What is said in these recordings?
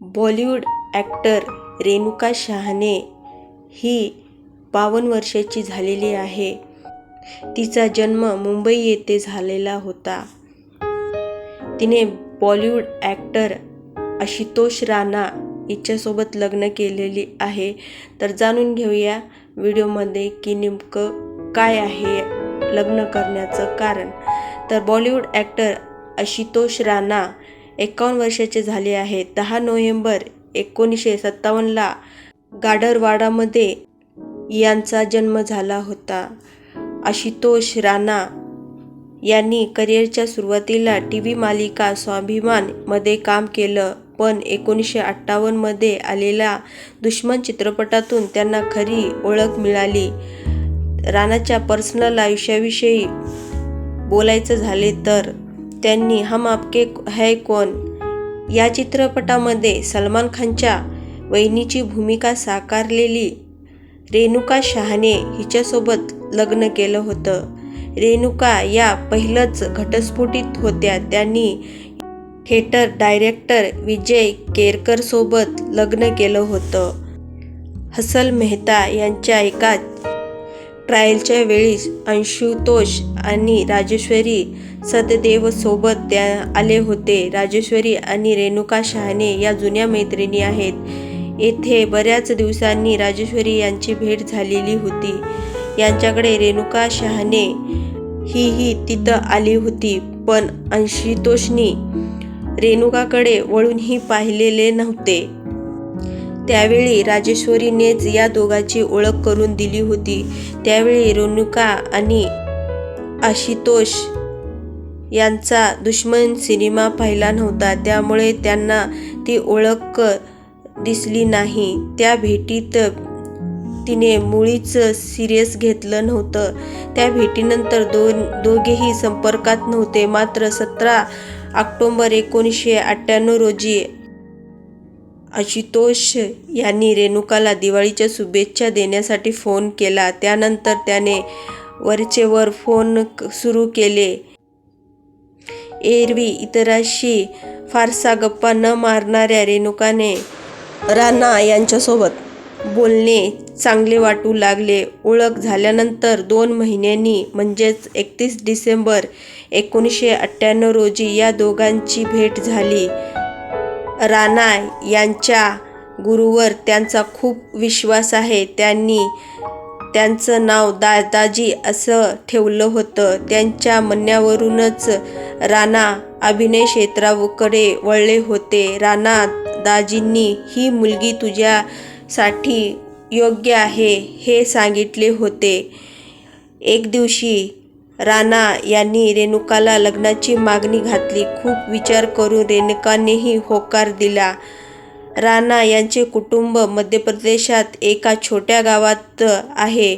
Bollywood actor Renuka Shahane ही बावन्न वर्षाची झालेली आहे. तिचा जन्म मुंबई येथे झालेला होता. तिने बॉलिवूड ॲक्टर आशुतोष राणा हिच्यासोबत लग्न केलेली आहे. तर जाणून घेऊया व्हिडिओमध्ये की नेमकं काय आहे लग्न करण्याचं कारण. तर बॉलिवूड ॲक्टर आशुतोष राणा एकावन्न वर्षाचे झाले आहेत. दहा नोव्हेंबर एकोणीसशे सत्तावन्नला गाडरवाडामध्ये यांचा जन्म झाला होता. आशुतोष राणा यांनी करिअरच्या सुरुवातीला टी व्ही मालिका स्वाभिमानमध्ये काम केलं पण एकोणीसशे अठ्ठावन्नमध्ये आलेल्या दुश्मन चित्रपटातून त्यांना खरी ओळख मिळाली. राणाच्या पर्सनल आयुष्याविषयी बोलायचं झाले तर त्यांनी हम आपके है कौन? या चित्रपटामध्ये सलमान खानच्या वहिनीची भूमिका साकारलेली रेणुका शहाने हिच्यासोबत लग्न केलं होतं. रेणुका या पहिलंच घटस्फोटित होत्या. त्यांनी थिएटर डायरेक्टर विजय केरकरसोबत लग्न केलं होतं. हसल मेहता यांच्या एका ट्रायलच्या वेळी अंशुतोष आणि राजेश्वरी सददेवसोबत त्या आले होते. राजेश्वरी आणि रेणुका शहाणे या जुन्या मैत्रिणी आहेत. येथे बऱ्याच दिवसांनी राजेश्वरी यांची भेट झालेली होती. यांच्याकडे रेणुका शहाणे हीही तिथं आली होती. पण अंशुतोषनी रेणुकाकडे वळूनही पाहिलेले नव्हते. त्यावेळी राजेश्वरीनेच या दोघांची ओळख करून दिली होती. त्यावेळी रेणुका आणि आशितोष यांचा दुश्मन सिनेमा पाहिला नव्हता. त्यामुळे त्यांना ती ओळख दिसली नाही. त्या भेटीत तिने मुळीच सिरियस घेतलं नव्हतं. त्या भेटीनंतर दोन दोघेही संपर्कात नव्हते. मात्र सतरा ऑक्टोंबर एकोणीसशे अठ्ठ्याण्णव रोजी आशुतोष यांनी रेणुकाला दिवाळीच्या शुभेच्छा देण्यासाठी फोन केला. त्यानंतर त्याने वरचेवर फोन सुरू केले. एरवी इतरांशी फारसा गप्पा न मारणाऱ्या रेणुकाने राणा यांच्यासोबत बोलणे चांगले वाटू लागले. ओळख झाल्यानंतर दोन महिन्यांनी म्हणजेच एकतीस डिसेंबर एकोणीसशे अठ्ठ्याण्णव रोजी या दोघांची भेट झाली. राणा यांच्या गुरुवर त्यांचा खूप विश्वास आहे. त्यांनी त्यांचं नाव दादाजी असं ठेवलं होतं. त्यांच्या म्हणण्यावरूनच राणा अभिनय क्षेत्राकडे वळले होते. राणा दाजींनी ही मुलगी तुझ्यासाठी योग्य आहे हे सांगितले होते. एक दिवशी राणा यांनी रेणुकाला लग्नाची मागणी घातली. खूप विचार करून रेणुकानेही होकार दिला. राणा यांचे कुटुंब मध्य प्रदेशात एका छोट्या गावात आहे.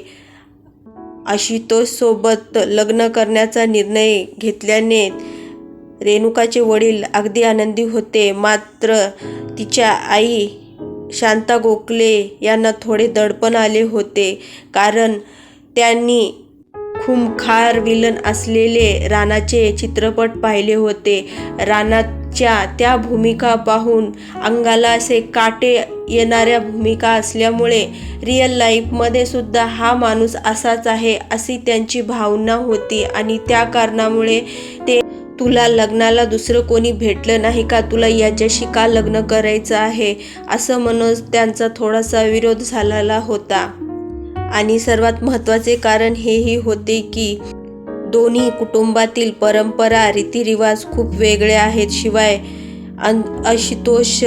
आशुतोषसोबत लग्न करण्याचा निर्णय घेतल्याने रेणुकाचे वडील अगदी आनंदी होते. मात्र तिच्या आई शांता गोखले यांना थोडे दडपण आले होते. कारण त्यांनी खुमखार विलन असलेले राणाचे चित्रपट पाहिले होते. राणाच्या त्या भूमिका पाहून अंगाला असे काटे येणाऱ्या भूमिका असल्यामुळे रिअल लाईफमध्ये सुद्धा हा माणूस असाच आहे अशी त्यांची भावना होती आणि त्या कारणामुळे ते तुला लग्नाला दुसरं कोणी भेटलं नाही का? तुला याच्याशी का लग्न करायचं आहे? असं म्हणून त्यांचा थोडासा विरोध झालेला होता. आणि सर्वात महत्त्वाचे कारण हेही होते की दोन्ही कुटुंबातील परंपरा रीतिरिवाज खूप वेगळे आहेत. शिवाय अन आशुतोष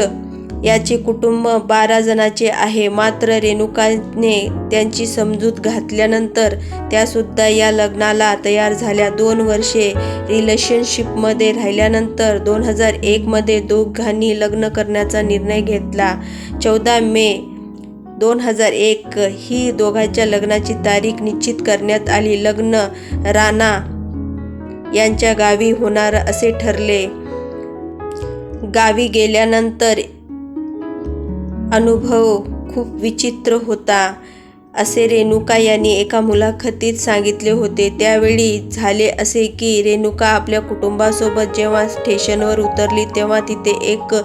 याचे कुटुंब बारा जणाचे आहे. मात्र रेणुकाने त्यांची समजूत घातल्यानंतर त्यासुद्धा या लग्नाला तयार झाल्या. दोन वर्षे रिलेशनशिपमध्ये राहिल्यानंतर दोन हजार एकमध्ये दोघांनी लग्न करण्याचा निर्णय घेतला. चौदा मे दोन हजार एक ही दोघांच्या लग्नाची तारीख निश्चित करण्यात आली. लग्न राणा यांच्या गावी होणार असे ठरले. गावी गेल्यानंतर अनुभव खूप विचित्र होता असे रेणुका यांनी एका मुलाखतीत सांगितले होते. त्यावेळी झाले असे की रेणुका आपल्या कुटुंबासोबत जेव्हा स्टेशनवर उतरली तेव्हा तिथे एक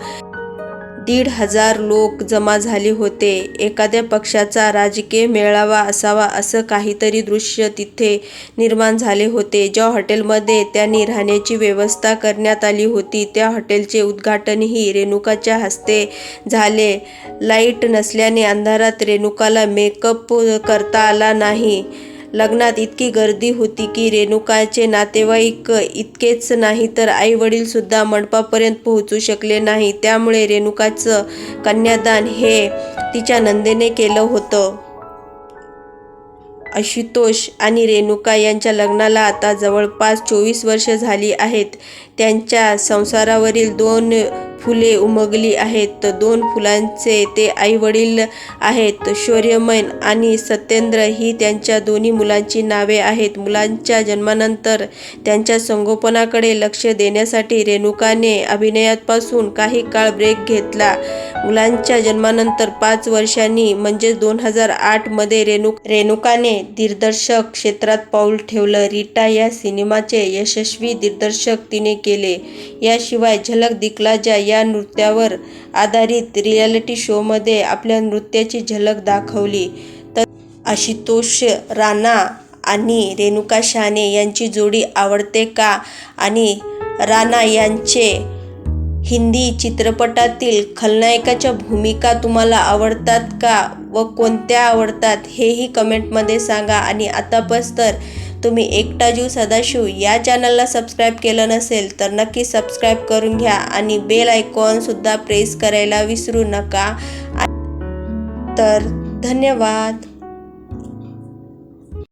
दीड हजार लोक जमा झाले होते. एखाद्या पक्षाचा राजकीय मेळावा असावा असं काहीतरी दृश्य तिथे निर्माण झाले होते. ज्या हॉटेलमध्ये त्यांनी राहण्याची व्यवस्था करण्यात आली होती त्या हॉटेलचे उद्घाटनही रेणुकाच्या हस्ते झाले. लाइट नसल्याने अंधारात रेणुकाला मेकअप करता आला नाही. लग्नात इतकी गर्दी होती की रेणुकाचे नातेवाईक इतकेच नाही तर आई वडील सुद्धा मंडपापर्यंत पोहोचू शकले नाही. त्यामुळे रेणुकाचं कन्यादान हे तिच्या नंदेने केलं होतं. आशुतोष आणि रेणुका यांच्या लग्नाला आता जवळपास चोवीस वर्षं झाली आहेत. त्यांच्या संसारावरील दोन फुले उमगली आहेत. दोन फुलांचे ते आई वडील आहेत. शौर्यमैन आणि सत्येंद्र ही त्यांच्या दोन्ही मुलांची नावे आहेत. मुलांच्या जन्मानंतर त्यांच्या संगोपनाकडे लक्ष देण्यासाठी रेणुकाने अभिनयापासून काही काळ ब्रेक घेतला. मुलांच्या जन्मानंतर पाच वर्षांनी म्हणजेच दोन हजार आठमध्ये रेणु रेणुकाने दिग्दर्शक क्षेत्रात पाऊल ठेवलं. रीटा या सिनेमाचे यशस्वी दिग्दर्शक तिने केले. याशिवाय झलक दिखला जा या नृत्यावर आधारित रियालिटी शोमध्ये आपल्या नृत्याची झलक दाखवली. तर आशुतोष राणा आणि रेणुका शहाणे यांची जोडी आवडते का? आणि राणा यांचे हिंदी चित्रपटातील खलनायकाच्या भूमिका तुम्हाला आवडतात का व कोणत्या आवडतात हेही कमेंटमध्ये सांगा. आणि आतापास तर तुम्ही एकटा जीव सदाशिव या चॅनलला सबस्क्राईब केलं नसेल तर नक्की सबस्क्राईब करून घ्या आणि बेल आयकॉनसुद्धा प्रेस करायला विसरू नका. तर धन्यवाद.